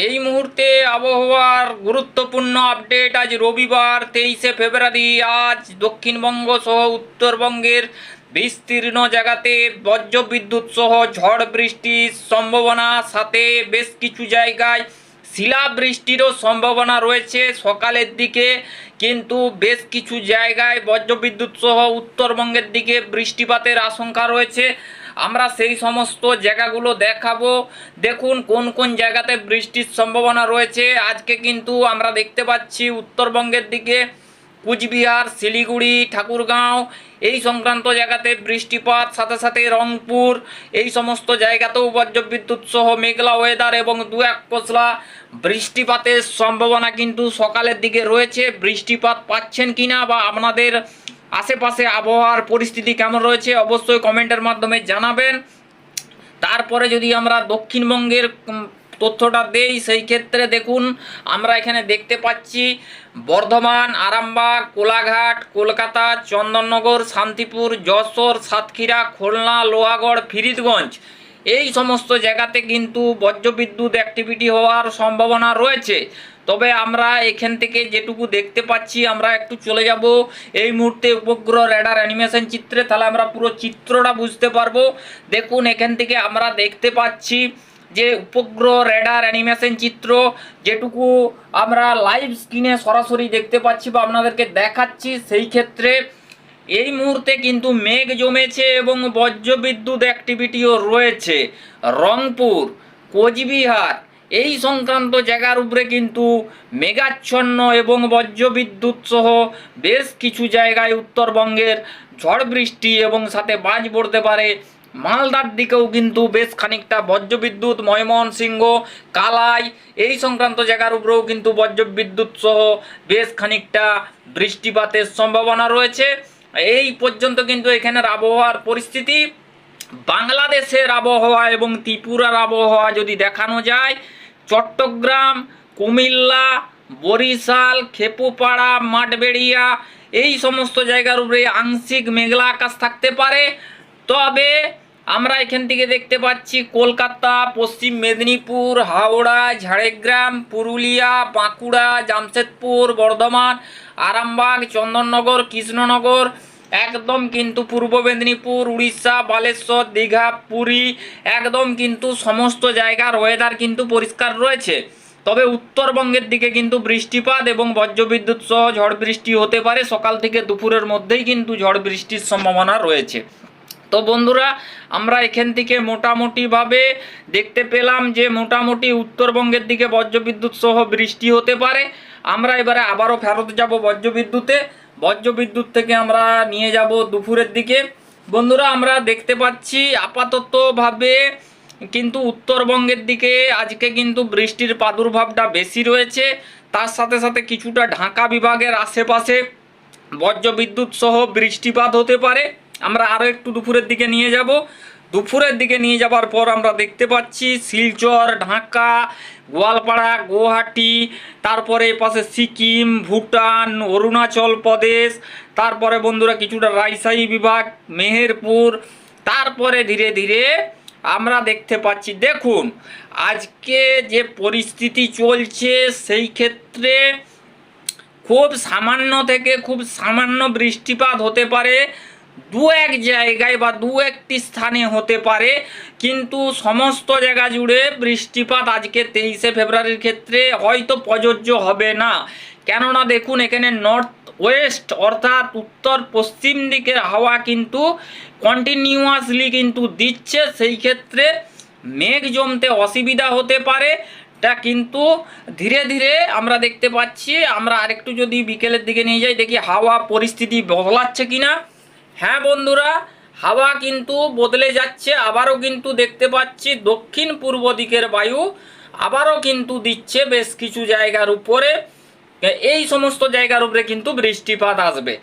এই মুহূর্তে আবহাওয়ার গুরুত্বপূর্ণ আপডেট আজ রবিবার, তেইশে ফেব্রুয়ারি। আজ দক্ষিণবঙ্গ সহ উত্তরবঙ্গের বিস্তীর্ণ জায়গাতে বজ্রবিদ্যুৎ সহ ঝড় বৃষ্টির সম্ভাবনা, সাথে বেশ কিছু জায়গায় শিলাবৃষ্টিরও সম্ভাবনা রয়েছে। সকালের দিকে কিন্তু বেশ কিছু জায়গায় বজ্রবিদ্যুৎ সহ উত্তরবঙ্গের দিকে বৃষ্টিপাতের আশঙ্কা রয়েছে। আমরা সেই সমস্ত জায়গাগুলো দেখাবো। দেখুন কোন কোন জায়গাতে বৃষ্টির সম্ভাবনা রয়েছে। আজকে কিন্তু আমরা দেখতে পাচ্ছি উত্তরবঙ্গের দিকে কুচবিহার, শিলিগুড়ি, ঠাকুরগাঁও এই সংক্রান্ত জায়গাতে বৃষ্টিপাত, সাথে সাথে রংপুর এই সমস্ত জায়গাতেও বজ্রবিদ্যুৎ সহ মেঘলা ওয়েদার এবং দু এক পশলা বৃষ্টিপাতের সম্ভাবনা কিন্তু সকালের দিকে রয়েছে। বৃষ্টিপাত পাচ্ছেন কিনা বা আপনাদের আশেপাশে আবহাওয়ার পরিস্থিতি কেমন রয়েছে অবশ্যই কমেন্টের মাধ্যমে জানাবেন। তারপরে যদি আমরা দক্ষিণবঙ্গের তথ্যটা দেই, সেই ক্ষেত্রে দেখুন, আমরা এখানে দেখতে পাচ্ছি বর্ধমান, আরামবাগ, কোলাঘাট, কলকাতা, চন্দননগর, শান্তিপুর, যশোর, সাতক্ষীরা, খুলনা, লোহাগড় ফিরিদগঞ্জ এই সমস্ত জায়গাতে কিন্তু বজ্রবিদ্যুৎ অ্যাক্টিভিটি হওয়ার সম্ভাবনা রয়েছে। তবে আমরা এখান থেকে যেটুকু দেখতে পাচ্ছি, আমরা একটু চলে যাব। এই মুহূর্তে উপগ্রহ রেডার অ্যানিমেশন চিত্রে, তাহলে আমরা পুরো চিত্রটা বুঝতে পারব। দেখুন, এখান থেকে আমরা দেখতে পাচ্ছি যে উপগ্রহ রেডার অ্যানিমেশন চিত্র, যেটুকু আমরা লাইভ স্ক্রিনে সরাসরি দেখতে পাচ্ছি বা আপনাদেরকে দেখাচ্ছি, সেই ক্ষেত্রে এই মুহূর্তে কিন্তু মেঘ জমেছে এবং বজ্রবিদ্যুৎ অ্যাক্টিভিটিও রয়েছে। রংপুর, কোচবিহার এই সংক্রান্ত জায়গার উপরে কিন্তু মেঘাচ্ছন্ন এবং বজ্রবিদ্যুৎ সহ বেশ কিছু জায়গায় উত্তরবঙ্গের ঝড় বৃষ্টি এবং সাথে বাজ পড়তে পারে। মালদার দিকেও কিন্তু বেশ খানিকটা বজ্রবিদ্যুৎ, ময়মনসিংহ, কালাই এই সংক্রান্ত জায়গার উপরেও কিন্তু বজ্রবিদ্যুৎ সহ বেশ খানিকটা বৃষ্টিপাতের সম্ভাবনা রয়েছে। এই পর্যন্ত কিন্তু এখানের আবহাওয়ার পরিস্থিতি। বাংলাদেশের আবহাওয়া এবং ত্রিপুরার আবহাওয়া যদি দেখানো যায় চট্টগ্রাম, কুমিল্লা, বরিশাল, খেপুপাড়া, মাঠবেড়িয়া এই সমস্ত জায়গার উপরে আংশিক মেঘলা আকাশ থাকতে পারে। তবে আমরা এখান থেকে দেখতে পাচ্ছি কলকাতা, পশ্চিম মেদিনীপুর, হাওড়া, ঝাড়গ্রাম, পুরুলিয়া, বাঁকুড়া, জামশেদপুর, বর্ধমান, আরামবাগ, চন্দননগর, কৃষ্ণনগর একদম কিন্তু পূর্ব মেদিনীপুর, উড়িষ্যা, বালেশ্বর, দীঘা, পুরী, একদম কিন্তু সমস্ত জায়গার ওয়েদার কিন্তু পরিষ্কার রয়েছে। তবে উত্তরবঙ্গের দিকে কিন্তু বৃষ্টিপাত এবং বজ্রবিদ্যুৎ সহ ঝড় বৃষ্টি হতে পারে। সকাল থেকে দুপুরের মধ্যেই কিন্তু ঝড় বৃষ্টির সম্ভাবনা রয়েছে। তো বন্ধুরা, আমরা এখান থেকে মোটামুটিভাবে দেখতে পেলাম যে মোটামুটি উত্তরবঙ্গের দিকে বজ্রবিদ্যুৎ সহ বৃষ্টি হতে পারে। আমরা এবারে আবারও ফেরত যাব বজ্রবিদ্যুতে। বজ্রবিদ্যুৎ থেকে আমরা নিয়ে যাব দুপুরের দিকে। বন্ধুরা, আমরা দেখতে পাচ্ছি আপাততভাবে কিন্তু উত্তরবঙ্গের দিকে আজকে কিন্তু বৃষ্টির প্রাদুর্ভাবটা বেশি রয়েছে। তার সাথে সাথে কিছুটা ঢাকা বিভাগের আশেপাশে বজ্র বিদ্যুৎ সহ বৃষ্টিপাত হতে পারে। আমরা আরও একটু দুপুরের দিকে নিয়ে যাব। দুপুরের দিকে নিয়ে যাবার পর আমরা দেখতে পাচ্ছি শিলচর, ঢাকা, গোয়ালপাড়া, গুয়াহাটি, তারপরে পাশে সিকিম, ভুটান, অরুণাচল প্রদেশ, তারপরে বন্ধুরা কিছুটা রাজশাহী বিভাগ, মেহেরপুর, তারপরে ধীরে ধীরে আমরা দেখতে পাচ্ছি, দেখুন, আজকে যে পরিস্থিতি চলছে, সেই ক্ষেত্রে খুব সামান্য থেকে খুব সামান্য বৃষ্টিপাত হতে পারে। দু এক জায়গায় বা দু একটি স্থানে হতে পারে। কিন্তু সমস্ত জায়গা জুড়ে বৃষ্টিপাত আজকে তেইশে ফেব্রুয়ারির ক্ষেত্রে হয়তো প্রযোজ্য হবে না। কেননা দেখুন, এখানে নর্থ ওয়েস্ট অর্থাৎ উত্তর পশ্চিম দিকের হাওয়া কিন্তু কন্টিনিউয়াসলি কিন্তু দিচ্ছে। সেই ক্ষেত্রে মেঘ জমতে অসুবিধা হতে পারে। তা কিন্তু ধীরে ধীরে আমরা দেখতে পাচ্ছি। আমরা আরেকটু যদি বিকেলের দিকে নিয়ে যাই, দেখি হাওয়া পরিস্থিতি বদলাচ্ছে কিনা। হ্যাঁ বন্ধুরা, হাওয়া কিন্তু বদলে যাচ্ছে, আবারও কিন্তু দেখতে পাচ্ছি দক্ষিণ পূর্ব দিকের বায়ু আবারও কিন্তু দিচ্ছে বেশ কিছু জায়গার উপরে। এই সমস্ত জায়গার উপরে কিন্তু বৃষ্টিপাত আসবে।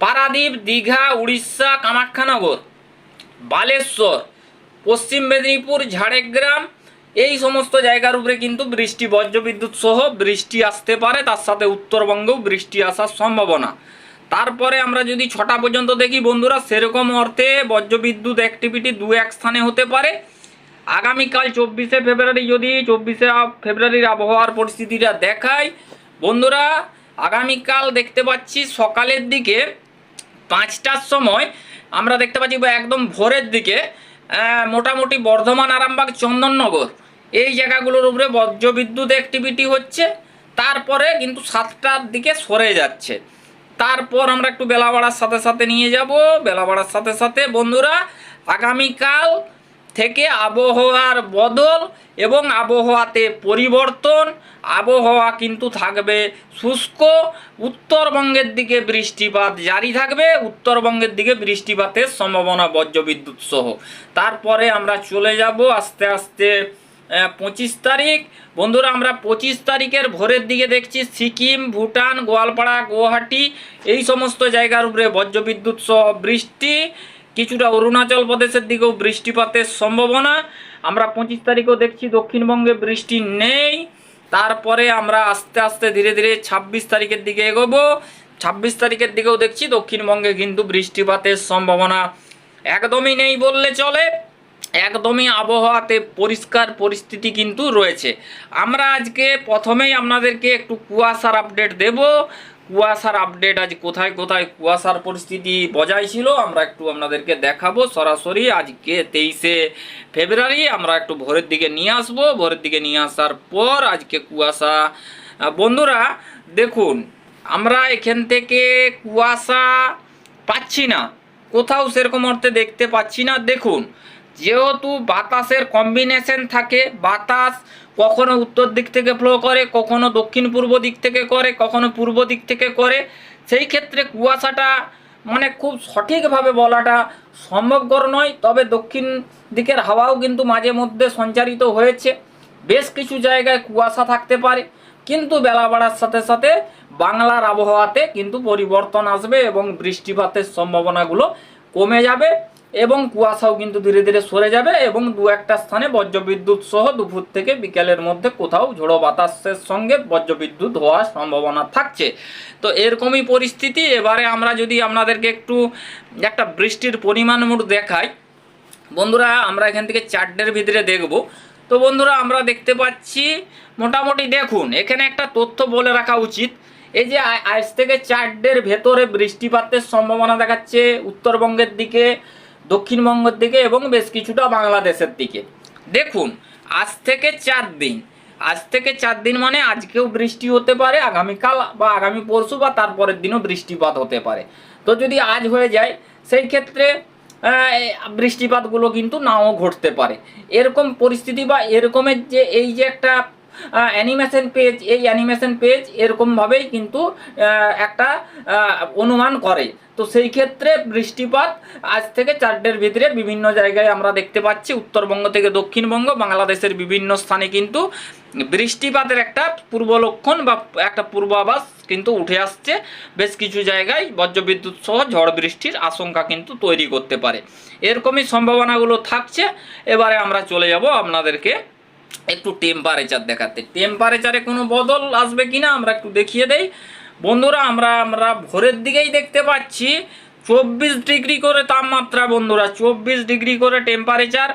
পারাদ্বীপ, দীঘা, উড়িষ্যা, কামাখ্যানগর, বালেশ্বর, পশ্চিম মেদিনীপুর, ঝাড়গ্রাম, এই সমস্ত জায়গার উপরে কিন্তু বৃষ্টি, বজ্রবিদ্যুৎ সহ বৃষ্টি আসতে পারে। তার সাথে উত্তরবঙ্গেও বৃষ্টি আসার সম্ভাবনা। তারপরে আমরা যদি ছটা পর্যন্ত দেখি, বন্ধুরা, সেরকম অর্থে বজ্রবিদ্যুৎ অ্যাক্টিভিটি দু এক স্থানে হতে পারে। আগামীকাল চব্বিশে ফেব্রুয়ারি যদি চব্বিশে ফেব্রুয়ারির আবহাওয়ার পরিস্থিতিটা দেখায় বন্ধুরা, আগামীকাল দেখতে পাচ্ছি সকালের দিকে পাঁচটার সময় আমরা দেখতে পাচ্ছি একদম ভোরের দিকে মোটামুটি বর্ধমান, আরামবাগ, চন্দননগর এই জায়গাগুলোর উপরে বজ্রবিদ্যুৎ অ্যাক্টিভিটি হচ্ছে। তারপরে কিন্তু সাতটার দিকে সরে যাচ্ছে। তারপর আমরা একটু বেলা বাড়ার সাথে সাথে নিয়ে যাব। বেলা বাড়ার সাথে সাথে, বন্ধুরা, আগামীকাল থেকে আবহাওয়ার বদল এবং আবহাওয়াতে পরিবর্তন। আবহাওয়া কিন্তু থাকবে শুষ্ক, উত্তরবঙ্গের দিকে বৃষ্টিপাত জারি থাকবে, উত্তরবঙ্গের দিকে বৃষ্টিপাতের সম্ভাবনা বজ্রবিদ্যুৎ সহ। তারপরে আমরা চলে যাব আস্তে আস্তে পঁচিশ তারিখ। বন্ধুরা, আমরা পঁচিশ তারিখের ভোরের দিকে দেখছি সিকিম, ভুটান, গোয়ালপাড়া, গুয়াহাটি, এই সমস্ত জায়গার উপরে বজ্রবিদ্যুৎ সহ বৃষ্টি। কিছুটা অরুণাচল প্রদেশের দিকেও বৃষ্টিপাতের সম্ভাবনা। আমরা পঁচিশ তারিখও দেখছি দক্ষিণবঙ্গে বৃষ্টি নেই। তারপরে আমরা আস্তে আস্তে ধীরে ধীরে ছাব্বিশ তারিখের দিকে এগোবো। ছাব্বিশ তারিখের দিকেও দেখছি দক্ষিণবঙ্গে কিন্তু বৃষ্টিপাতের সম্ভাবনা একদমই নেই বললে চলে। একদমই আবহাওয়াতে পরিষ্কার পরিস্থিতি কিন্তু রয়েছে। আমরা আজকে প্রথমেই আপনাদেরকে একটু কুয়াশার আপডেট দেব। কুয়াশার আপডেট আজ কোথায় কোথায় কুয়াশার পরিস্থিতি বজায় ছিল আমরা একটু আপনাদেরকে দেখাবো। সরাসরি আজকে তেইশে ফেব্রুয়ারি আমরা একটু ভোরের দিকে নিয়ে আসব। ভোরের দিকে নিয়ে আসার পর আজকে কুয়াশা বন্ধুরা দেখুন, আমরা এখান থেকে কুয়াশা পাচ্ছি না। কোথাও সেরকম অর্থে দেখতে পাচ্ছি না। দেখুন যেহেতু বাতাসের কম্বিনেশন থাকে, বাতাস কখনো উত্তর দিক থেকে ফ্লো করে, কখনো দক্ষিণ পূর্ব দিক থেকে করে, কখনো পূর্ব দিক থেকে করে, সেই ক্ষেত্রে কুয়াশাটা মানে খুব সঠিকভাবে বলাটা সম্ভবকর নয়। তবে দক্ষিণ দিকের হাওয়াও কিন্তু মাঝে মধ্যে সঞ্চারিত হয়েছে। বেশ কিছু জায়গায় কুয়াশা থাকতে পারে, কিন্তু বেলা বাড়ার সাথে সাথে বাংলার আবহাওয়াতে কিন্তু পরিবর্তন আসবে এবং বৃষ্টিপাতের সম্ভাবনাগুলো কমে যাবে। এবং কুয়াশাও কিন্তু ধীরে ধীরে সরে যাবে এবং দু একটা স্থানে বজ্রবিদ্যুৎ সহ দুপুর থেকে বিকেলের মধ্যে কোথাও ঝোড়ো বাতাসের সঙ্গে বজ্রবিদ্যুৎ হওয়ার সম্ভাবনা থাকছে। তো এরকমই পরিস্থিতি। এবারে আমরা যদি আপনাদেরকে একটু একটা বৃষ্টির পরিমাণ মোট দেখাই। বন্ধুরা, আমরা এখান থেকে চারটের ভিতরে দেখব। তো বন্ধুরা, আমরা দেখতে পাচ্ছি মোটামুটি দেখুন, এখানে একটা তথ্য বলে রাখা উচিত। এই যে আজ থেকে চারটের ভেতরে বৃষ্টিপাতের সম্ভাবনা দেখাচ্ছে। উত্তরবঙ্গের দিকে দক্ষিণবঙ্গের দিকে এবং বেশ কিছুটা বাংলাদেশের দিকে। দেখুন, আজ থেকে চার দিন। আজ থেকে চার দিন মানে আজকেও বৃষ্টি হতে পারে, আগামীকাল বা আগামী পরশু বা তারপরের দিনও বৃষ্টিপাত হতে পারে। তো যদি আজ হয়ে যায়, সেই ক্ষেত্রে বৃষ্টিপাতগুলো কিন্তু নাও ঘটতে পারে। এরকম পরিস্থিতি বা এরকমের যে, এই যে একটা অ্যানিমেশন পেজ, এই অ্যানিমেশন পেজ এরকমভাবেই কিন্তু একটা অনুমান করে। তো সেই ক্ষেত্রে বৃষ্টিপাত আজ থেকে চারটের ভিতরে বিভিন্ন জায়গায় আমরা দেখতে পাচ্ছি। উত্তরবঙ্গ থেকে দক্ষিণবঙ্গ, বাংলাদেশের বিভিন্ন স্থানে কিন্তু বৃষ্টিপাতের একটা পূর্ব লক্ষণ বা একটা পূর্বাভাস কিন্তু উঠে আসছে। বেশ কিছু জায়গায় বজ্রবিদ্যুৎ সহ ঝড় বৃষ্টির আশঙ্কা কিন্তু তৈরি করতে পারে। এরকমই সম্ভাবনাগুলো থাকছে। এবারে আমরা চলে যাব আপনাদেরকে একটু টেম্পারেচার দেখাতে। টেম্পারেচারে কোনো বদল আসবে কিনা আমরা একটু দেখিয়ে দেই। বন্ধুরা, আমরা আমরা ভোরের দিকেই দেখতে পাচ্ছি চব্বিশ ডিগ্রি করে তাপমাত্রা বন্ধুরা, চব্বিশ ডিগ্রি করে টেম্পারেচার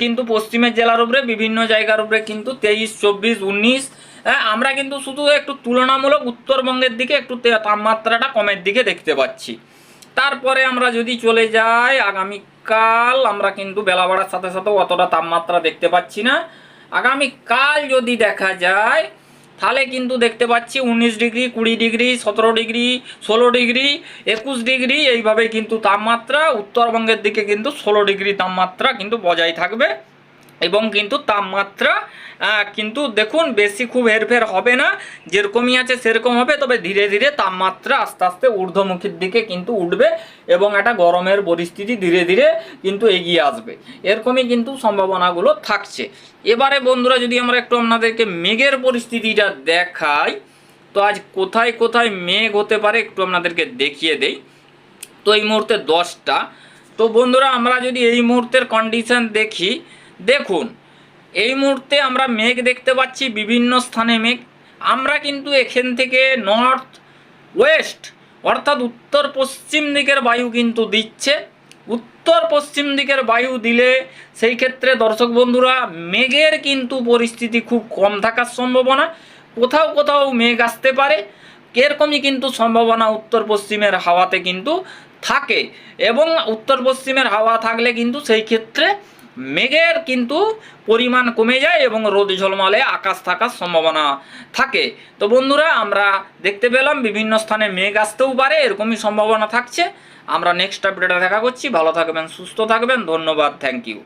কিন্তু পশ্চিমের জেলার উপরে, বিভিন্ন জায়গার উপরে কিন্তু তেইশ, চব্বিশ, উনিশ হ্যাঁ আমরা কিন্তু শুধু একটু তুলনামূলক উত্তরবঙ্গের দিকে একটু তাপমাত্রাটা কমের দিকে দেখতে পাচ্ছি। তারপরে আমরা যদি চলে যাই, আগামীকাল আমরা কিন্তু বেলা বাড়ার সাথে সাথে অতটা তাপমাত্রা দেখতে পাচ্ছি না। আগামীকাল যদি দেখা যায় তাহলে কিন্তু দেখতে পাচ্ছি উনিশ ডিগ্রি, কুড়ি ডিগ্রি, সতেরো ডিগ্রি, ষোলো ডিগ্রি, একুশ ডিগ্রি, এইভাবে কিন্তু তাপমাত্রা উত্তরবঙ্গের দিকে কিন্তু ষোলো ডিগ্রি তাপমাত্রা কিন্তু বজায় থাকবে। এবং কিন্তু তাপমাত্রা কিন্তু দেখুন বেশি খুব হেরফের হবে না। যেরকমই আছে সেরকম হবে, তবে ধীরে ধীরে তাপমাত্রা আস্তে আস্তে ঊর্ধ্বমুখীর দিকে কিন্তু উঠবে এবং একটা গরমের পরিস্থিতি ধীরে ধীরে কিন্তু এগিয়ে আসবে। এরকমই কিন্তু সম্ভাবনাগুলো থাকছে। এবারে বন্ধুরা, যদি আমরা একটু আপনাদেরকে মেঘের পরিস্থিতিটা দেখাই, তো আজ কোথায় কোথায় মেঘ হতে পারে একটু আপনাদেরকে দেখিয়ে দেই। তো এই মুহূর্তে দশটা। তো বন্ধুরা, আমরা যদি এই মুহূর্তের কন্ডিশন দেখি দেখুন, এই মুহূর্তে আমরা মেঘ দেখতে পাচ্ছি, বিভিন্ন স্থানে মেঘ। আমরা কিন্তু এখান থেকে নর্থ ওয়েস্ট অর্থাৎ উত্তর পশ্চিম দিকের বায়ু কিন্তু দিচ্ছে। উত্তর পশ্চিম দিকের বায়ু দিলে সেই ক্ষেত্রে দর্শক বন্ধুরা, মেঘের কিন্তু পরিস্থিতি খুব কম থাকার সম্ভাবনা। কোথাও কোথাও মেঘ আসতে পারে, এরকমই কিন্তু সম্ভাবনা উত্তর পশ্চিমের হাওয়াতে কিন্তু থাকে। এবং উত্তর পশ্চিমের হাওয়া থাকলে কিন্তু সেই ক্ষেত্রে মেঘের কিন্তু পরিমাণ কমে যায় এবং রোদ ঝলমালে, আকাশ থাকার সম্ভাবনা থাকে। তো বন্ধুরা, আমরা দেখতে পেলাম বিভিন্ন স্থানে মেঘ আসতেও পারে, এরকমই সম্ভাবনা থাকছে। আমরা নেক্সট আপডেটে দেখা করছি। ভালো থাকবেন, সুস্থ থাকবেন। ধন্যবাদ থ্যাংক ইউ